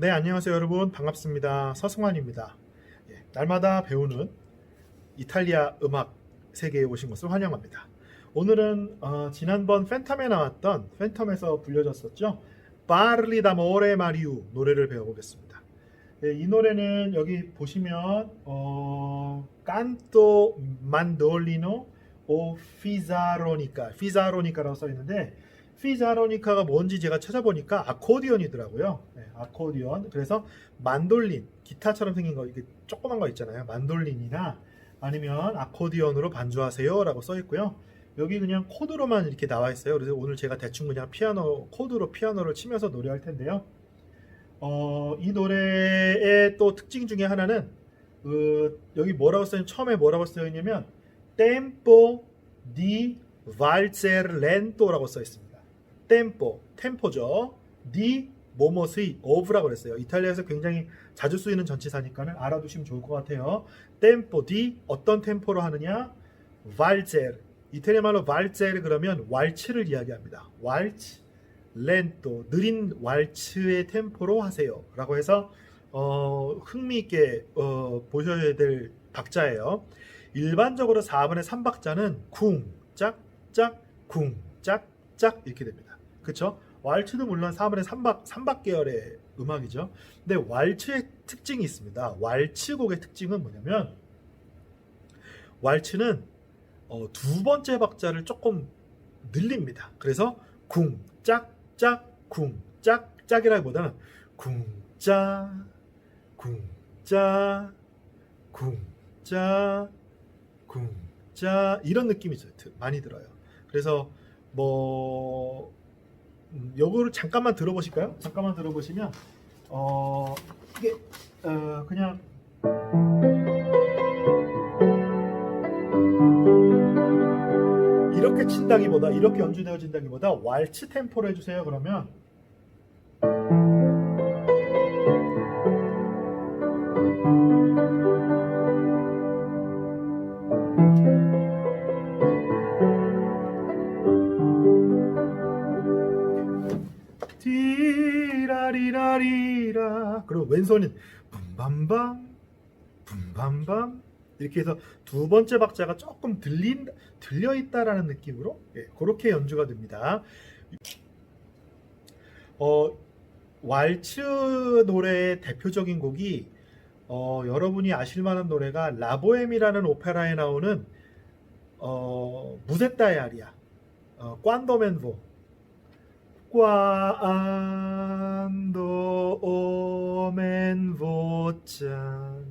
네, 안녕하세요, 여러분. 반갑습니다. 서승환입니다. 예, 날마다 배우는 이탈리아 음악 세계에 오신 것을 환영합니다. 오늘은 어, 지난번 팬텀에 나왔던 팬텀에서 불려졌었죠. Parli d'amore Mariu 노래를 배워보겠습니다. 예, 이 노래는 여기 보시면 어, Canto Mandolino o Fizaronica, Fizaro니ca라고 써 있는데 피자로니카가 뭔지 제가 찾아보니까 아코디언이더라고요. 네, 아코디언. 그래서 만돌린, 기타처럼 생긴 거 이게 조그만 거 있잖아요. 만돌린이나 아니면 아코디언으로 반주하세요 라고 써 있고요. 여기 그냥 코드로만 이렇게 나와 있어요. 그래서 오늘 제가 대충 그냥 피아노 코드로 피아노를 치면서 노래할 텐데요. 어, 이 노래의 또 특징 중에 하나는 그, 여기 뭐라고 써있 처음에 뭐라고 써 있냐면 tempo di valzer lento라고 써 있습니다. 템포, 템포죠. 디 뭐뭐의 of라고 그랬어요. 이탈리아에서 굉장히 자주 쓰이는 전치사니까는 알아두시면 좋을 것 같아요. 템포, 디 어떤 템포로 하느냐? valzer. 이태리 말로 valzer 그러면 왈츠를 이야기합니다. 왈츠, 렌토, 느린 왈츠의 템포로 하세요.라고 해서 어, 흥미있게 어, 보셔야 될 박자예요. 일반적으로 4분의 3박자는 쿵, 짝, 짝, 쿵, 짝, 짝 이렇게 됩니다. 그쵸? 왈츠도 물론 4분의 3박, 3박 계열의 음악이죠. 근데 왈츠의 특징이 있습니다. 왈츠곡의 특징은 뭐냐면 왈츠는 어, 두 번째 박자를 조금 늘립니다. 그래서 쿵, 짝, 짝, 쿵, 짝, 짝이라기보다는 쿵, 짜, 쿵, 짜, 쿵, 짜, 쿵, 짜 이런 느낌이 많이 들어요. 그래서 뭐 음, 요거를 잠깐만 들어보실까요? 잠깐만 들어보시면 어 이게 어 그냥 이렇게 친다기보다 이렇게 연주되어진다기보다 왈츠 템포로 해주세요. 그러면 왼손은 붐밤밤 붐밤밤 이렇게 해서 두 번째 박자가 조금 들린 들려 있다라는 느낌으로 예, 그렇게 연주가 됩니다. 어 왈츠 노래의 대표적인 곡이 어, 여러분이 아실 만한 노래가 라보엠이라는 오페라에 나오는 어, 무제타의 아리아 어, 꽌도멘보 Quando omen vocan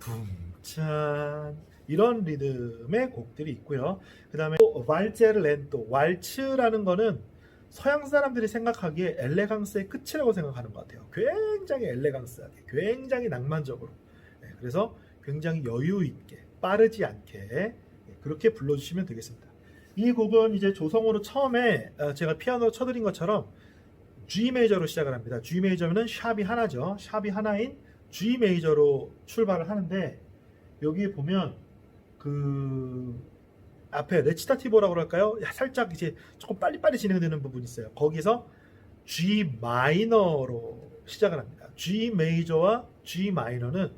붕짠 이런 리듬의 곡들이 있고요. 그 다음에 왈제르 렌토 왈츠라는 거는 서양 사람들이 생각하기에 엘레강스의 끝이라고 생각하는 것 같아요. 굉장히 엘레강스하게, 굉장히 낭만적으로. 네, 그래서 굉장히 여유 있게, 빠르지 않게 네, 그렇게 불러주시면 되겠습니다. 이 곡은 이제 조성으로 처음에 어, 제가 피아노 쳐드린 것처럼 G 메이저로 시작을 합니다. G 메이저는 샵이 하나죠. 샵이 하나인 G 메이저로 출발을 하는데 여기 보면 그 앞에 레치타티보라고 할까요? 살짝 이제 조금 빨리빨리 진행되는 부분이 있어요. 거기서 G 마이너로 시작을 합니다. G 메이저와 G 마이너는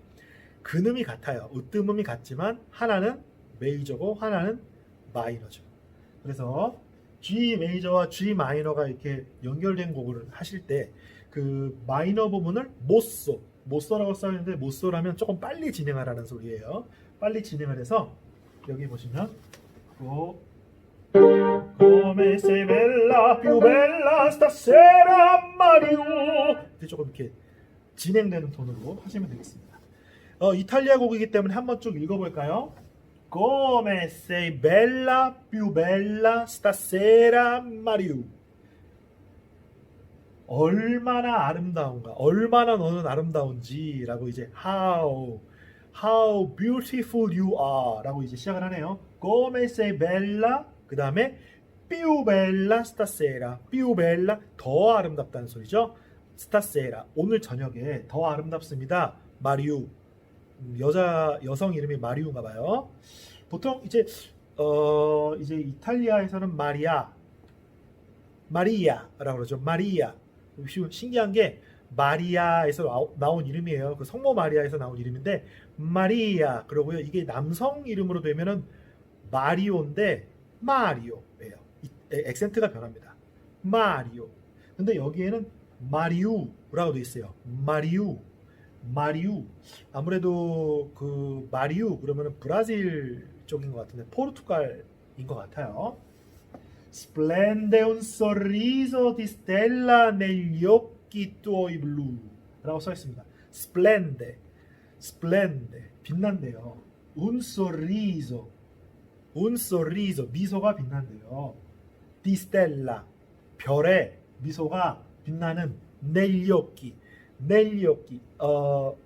근음이 같아요. 으뜸음이 같지만 하나는 메이저고 하나는 마이너죠. 그래서 G 메이저와 G 마이너가 이렇게 연결된 곡을 하실 때 그 마이너 부분을 모쏘, 모쏘라고 써있는데 모쏘라면 조금 빨리 진행하라는 소리예요. 빨리 진행을 해서 여기 보시면 고 Come sei bella, più bella stasera Mario 조금 이렇게 진행되는 톤으로 하시면 되겠습니다. 어, 이탈리아 곡이기 때문에 한번 쭉 읽어볼까요? Come sei bella, più bella stasera, Mario. 얼마나 아름다운가, 얼마나 너는 아름다운지라고 이제 how, how beautiful you are라고 이제 시작을 하네요. Come sei bella, 그 다음에 più bella stasera, più bella 더 아름답다는 소리죠. stasera 오늘 저녁에 더 아름답습니다. 마리우 음, 여자 여성 이름이 마리우인가 봐요. 보통 이제 어 이제 이탈리아에서는 마리아 마리아라고 그러죠. 마리아. 신기한 게 마리아에서 나온 이름이에요. 그 성모 마리아에서 나온 이름인데 마리아 그러고요. 이게 남성 이름으로 되면은 마리오인데 마리오예요. 액센트가 변합니다. 마리오. 근데 여기에는 마리우라고 돼 있어요. 마리우. 마리우. 아무래도 그 마리우 그러면은 브라질 쪽인 것 같은데 포르투갈인 것 같아요. Splende un sorriso di stella negli occhi tuoi blu 라고 써 있습니다. Splende, splende 빛난대요. Un sorriso, un sorriso 미소가 빛난대요. Di stella 별의 미소가 빛나는 negli occhi, occhi 어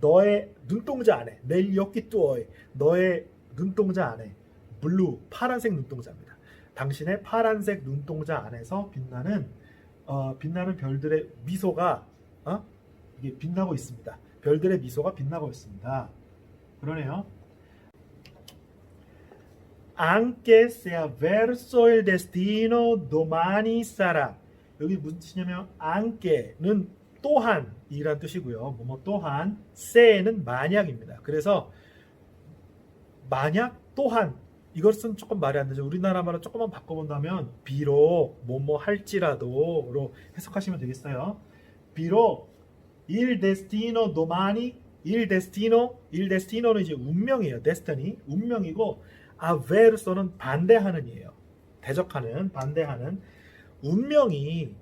너의 눈동자 안에 occhi tuoi 너의 눈동자 안에 블루 파란색 눈동자입니다. 당신의 파란색 눈동자 안에서 빛나는 어, 빛나는 별들의 미소가 어? 이게 빛나고 있습니다. 별들의 미소가 빛나고 있습니다. 그러네요. Anche se avverso il destino domani sarà. 여기 무슨 뜻이냐면 anche는 또한 이란 뜻이고요. 뭐뭐 또한 se는 만약입니다. 그래서 만약 또한 이것은 조금 말이 안 되죠. 우리나라 말로 조금만 바꿔본다면 비록 뭐뭐 할지라도로 해석하시면 되겠어요. 비록 il destino domani il destino il destino는 이제 운명이에요. destiny 운명이고 avverso는 반대하는이에요. 대적하는 반대하는 운명이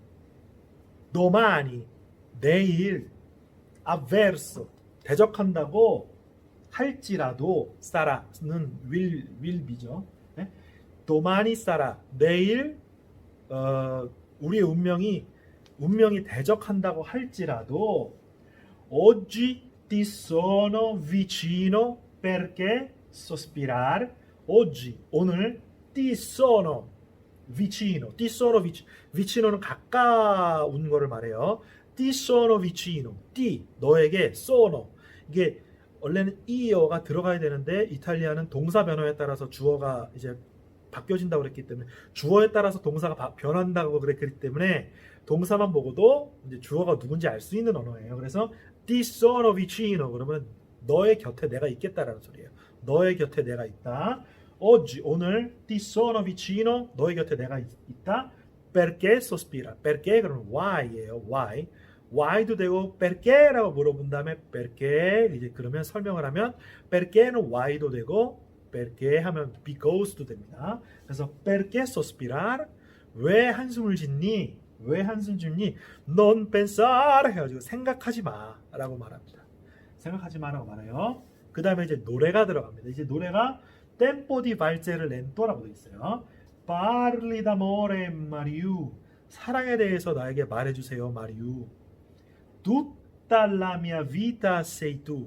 domani 내일 avverso 대적한다고 할지라도 사라는 will will비죠. 네? 도마니 사라 내일 어, 우리의 운명이 운명이 대적한다고 할지라도 oggi ti sono vicino perché sospirar oggi 오늘 ti sono vicino ti sono vicino vicino는 가까운 거를 말해요. Ti sono vicino ti 너에게 sono 이게 원래는 이어가 들어가야 되는데 이탈리아는 동사 변화에 따라서 주어가 이제 바뀌어진다고 그랬기 때문에 주어에 따라서 동사가 바- 변한다고 그랬기 때문에 동사만 보고도 이제 주어가 누군지 알 수 있는 언어예요. 그래서 ti sono vicino 그러면 너의 곁에 내가 있겠다라는 소리예요. 너의 곁에 내가 있다. oggi 오늘 ti sono vicino 너의 곁에 내가 있, 다 perché sospira. perché 그러면 why예요. why. Why도 되고 perqué라고 물어본 다음에 perché 이제 그러면 설명을 하면 perqué는 why도 되고 perché 하면 because도 됩니다. 그래서 perché sospirar 왜 한숨을 짓니? 왜 한숨 짓니? non pensar 해가지고 생각하지 마라고 말합니다. 생각하지 마라고 말해요. 그 다음에 이제 노래가 들어갑니다. 이제 노래가 tempo di valzer을 lento라고 돼 있어요. parli d'amore Mariu 사랑에 대해서 나에게 말해주세요 마리우 tutta la mia vita sei tu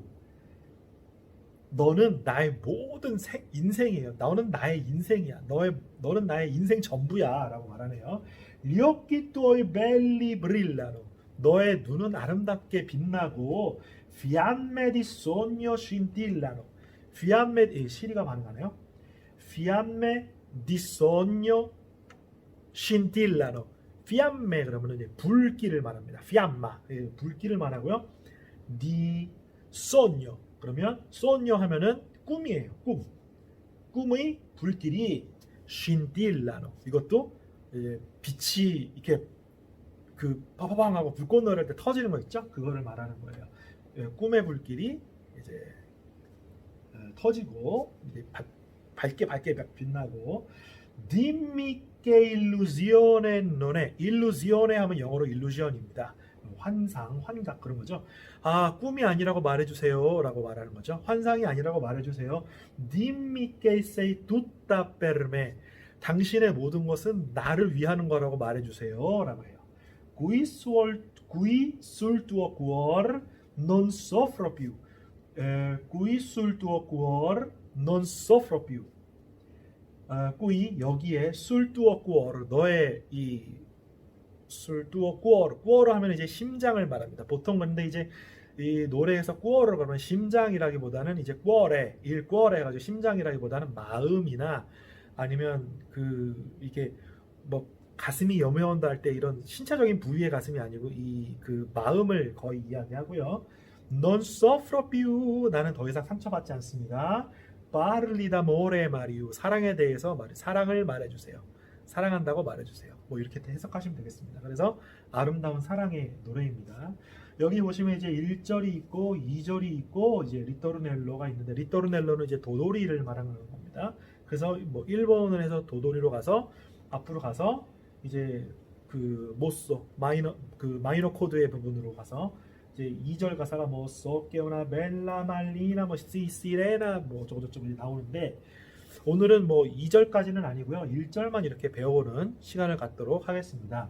너는 나의 모든 생- 인생이에요. 너는 나의 인생이야. 너의 너는 나의 인생 전부야라고 말하네요. Occhi tuoi belli brillano. 너의 눈은 아름답게 빛나고 fiamme di sogno scintillano. fiamme 예, 시리가 반응하네요. fiamme di sogno scintillano. Fiamme 그러면 이제 불길을 말합니다. fiamma 예, 불길을 말하고요. di sogno 그러면 sogno 하면은 꿈이에요. 꿈. 꿈의 불길이 scintillano. 이것도 빛이 이렇게 그 파파방 하고 불꽃 노릴 때 터지는 거 있죠? 그거를 말하는 거예요. 예, 꿈의 불길이 이제 어, 터지고 이제 바- 밝게 밝게 빛나고 dimmi che illusione non è illusione 하면 영어로 illusion입니다. 환상, 환각 그런 거죠. 아 꿈이 아니라고 말해 주세요라고 말하는 거죠. 환상이 아니라고 말해 주세요. dimmi che sei tutta per me 당신의 모든 것은 나를 위하는 거라고 말해 주세요라고 해요. Qui sul, qui sul tuo cuore non soffro più. Eh, qui sul tuo cuore non soffro più. 아, qui 여기에 tuo cuore 너의 이 sul tuo cuore cuore 하면 이제 심장을 말합니다. 보통 근데 이제 이 노래에서 cuore를 그러면 심장이라기보다는 이제 cuore, il cuore 해가지고 심장이라기보다는 마음이나 아니면 그 이게 뭐 가슴이 여며온다 할 때 이런 신체적인 부위의 가슴이 아니고 이 그 마음을 거의 이야기하고요. Non soffro più 나는 더 이상 상처받지 않습니다. D'amore Mario 사랑에 대해서 말 사랑을 말해주세요. 사랑한다고 말해주세요. 뭐 이렇게 해석하시면 되겠습니다. 그래서 아름다운 사랑의 노래입니다. 여기 보시면 이제 1절이 있고 2절이 있고 이제 리토르넬로가 있는데 리토르넬로는 이제 도돌이를 말하는 겁니다. 그래서 뭐 1번을 해서 도돌이로 가서 앞으로 가서 이제 그 모쏘 마이너 그 마이너 코드의 부분으로 가서 이제 2절 가사가 뭐 소케오나 벨라 말리나 뭐 시시레나 뭐 저거저거 나오는데 오늘은 뭐 2절까지는 아니고요. 1절만 이렇게 배워보는 시간을 갖도록 하겠습니다.